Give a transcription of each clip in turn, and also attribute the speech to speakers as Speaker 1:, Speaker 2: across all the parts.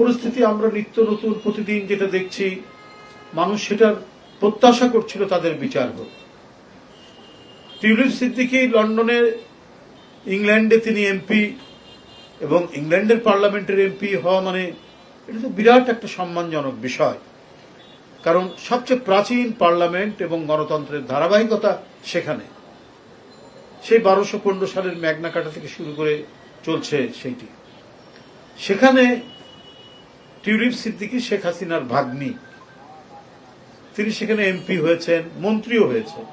Speaker 1: পরিস্থিতি আমরা নিত্য নতুন প্রতিদিন যেটা দেখছি, মানুষ সেটার প্রত্যাশা করছিল তাদের বিচার হোক। টিউলিপ সিদ্দিকি লন্ডনে ইংল্যান্ডে তিনি এমপি এবং ইংল্যান্ডের পার্লামেন্টের এমপি হওয়া মানে এটা তো বিরাট একটা সম্মানজনক বিষয়। কারণ সবচেয়ে প্রাচীন পার্লামেন্ট এবং গণতন্ত্রের ধারাবাহিকতা সেখানে। সেই বারোশো পনেরো সালের ম্যাগনা কাটা থেকে শুরু করে চলছে সেইটি। সেখানে টিউলিপ সিদ্দিকি, শেখ হাসিনার ভাগ্নি। তিনি সেখানে এমপি হয়েছেন, মন্ত্রীও হয়েছেন।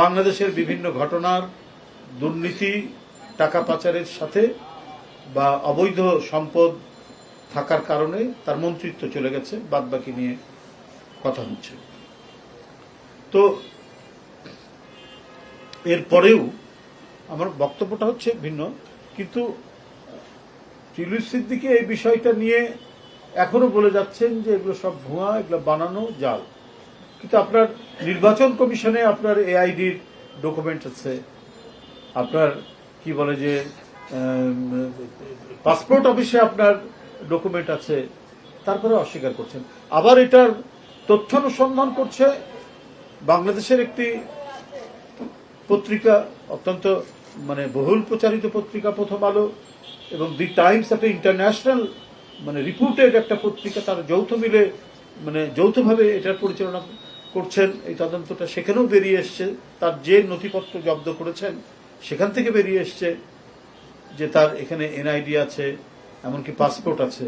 Speaker 1: বাংলাদেশের বিভিন্ন ঘটনার দুর্নীতি, টাকা পাচারের সাথে বা অবৈধ সম্পদ থাকার কারণে তার মন্ত্রিত্ব চলে গেছে, বাদবাকি নিয়ে কথা হচ্ছে। তো এরপরেও আমার বক্তব্যটা হচ্ছে ভিন্ন, কিন্তু টিলুস সিদ্দিকি এই বিষয়টা নিয়ে এখনও বলে যাচ্ছেন যে এগুলো সব ভুয়া এগুলো বানানো জাল। কিন্তু আপনার নির্বাচন কমিশনে আপনার এআইডির ডকুমেন্ট আছে। আপনার কি বলে যে পাসপোর্ট অফিসে আপনার ডকুমেন্ট আছে। তারপরে অস্বীকার করছেন। আবার এটার তথ্য অনুসন্ধান করছে বাংলাদেশের একটি পত্রিকা, অত্যন্ত মানে বহুল প্রচারিত পত্রিকা, প্রথম আলো। এবং দি টাইমস একটা ইন্টারন্যাশনাল মানে রিপুটেড একটা পত্রিকা তারা যৌথ মিলে মানে যৌথভাবে এটার পরিচালনা করছেন। এই তদন্তটা সেখানেও বেরিয়ে এসছে। তার যে নথিপত্র জব্দ করেছেন, সেখান থেকে বেরিয়ে এসছে যে তার এখানে এনআইডি আছে, এমনকি পাসপোর্ট আছে।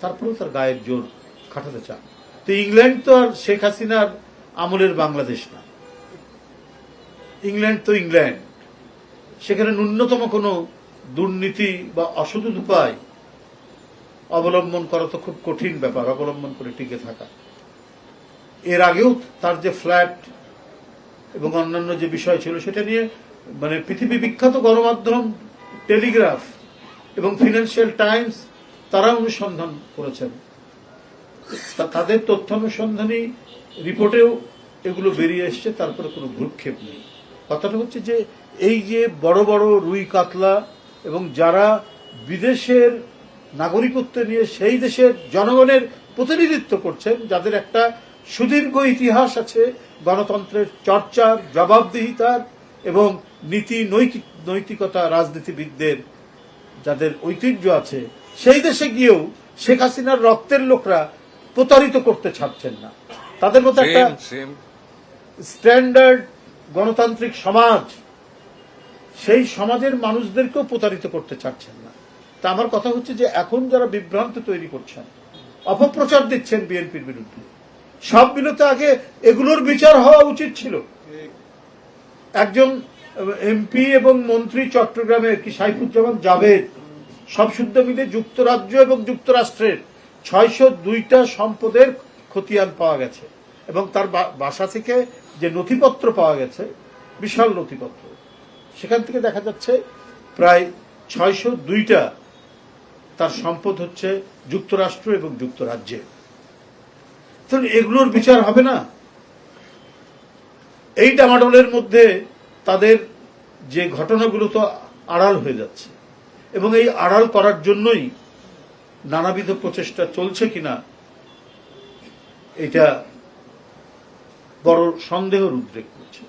Speaker 1: তারপরেও তার গায়ের জোর খাটাতে চান। তো ইংল্যান্ড তো আর শেখ হাসিনার আমলের বাংলাদেশ না। ইংল্যান্ড তো ইংল্যান্ড। সেখানে ন্যূনতম কোনো দুর্নীতি বা অসদুদ উপায় অবলম্বন করা তো খুব কঠিন ব্যাপার, অবলম্বন করে টিকে থাকা। এর আগেও তার যে ফ্ল্যাট এবং অন্যান্য যে বিষয় ছিল, সেটা নিয়ে মানে পৃথিবী বিখ্যাত গণমাধ্যম টেলিগ্রাফ এবং ফিনান্সিয়াল টাইমস, তারা অনুসন্ধান করেছেন। তাদের তথ্য অনুসন্ধানী রিপোর্টেও এগুলো বেরিয়ে এসছে, তারপরে কোনো ভ্রুক্ষেপ নেই। কথাটা হচ্ছে যে, এই যে বড় বড় রুই কাতলা এবং যারা বিদেশের নাগরিকত্ব নিয়ে সেই দেশের জনগণের প্রতিনিধিত্ব করছেন যাদের একটা সুদীর্ঘ ইতিহাস আছে গণতন্ত্রের চর্চার জবাবদিহিতার এবং নীতি নৈতিক নৈতিকতা রাজনীতিবিদদের যাদের ঐতিহ্য আছে সেই দেশে গিয়েও শেখ হাসিনার রক্তের লোকরা প্রতারিত করতে ছাড়ছেন না। তাদের মধ্যে একটা স্ট্যান্ডার্ড গণতান্ত্রিক সমাজ সেই সমাজের মানুষদেরকেও প্রতারিত করতে চাচ্ছেন না। তা আমার কথা হচ্ছে যে এখন যারা বিভ্রান্ত তৈরি করছেন, অপপ্রচার দিচ্ছেন বিএনপির বিরুদ্ধে, সব বিলতে আগে এগুলোর বিচার হওয়া উচিত ছিল। একজন এমপি এবং মন্ত্রী চট্টগ্রামের কি সাইফুজ্জামান জাভেদ, সব শুদ্ধ মিলে যুক্তরাজ্য এবং যুক্তরাষ্ট্রের ছয়শো দুইটা সম্পদের খতিয়ান পাওয়া গেছে এবং তার বাসা থেকে যে নথিপত্র পাওয়া গেছে, বিশাল নথিপত্র। সেখান থেকে দেখা যাচ্ছে প্রায় ছয়শো দুইটা তার সম্পদ হচ্ছে যুক্তরাষ্ট্র এবং যুক্তরাজ্যে। তাহলে এগুলোর বিচার হবে না? এই ডামাডোলের মধ্যে তাদের যে ঘটনাগুলো তো আড়াল হয়ে যাচ্ছে এবং এই আড়াল করার জন্যই নানাবিধ প্রচেষ্টা চলছে কিনা, এটা বড় সন্দেহের উদ্রেক করছে।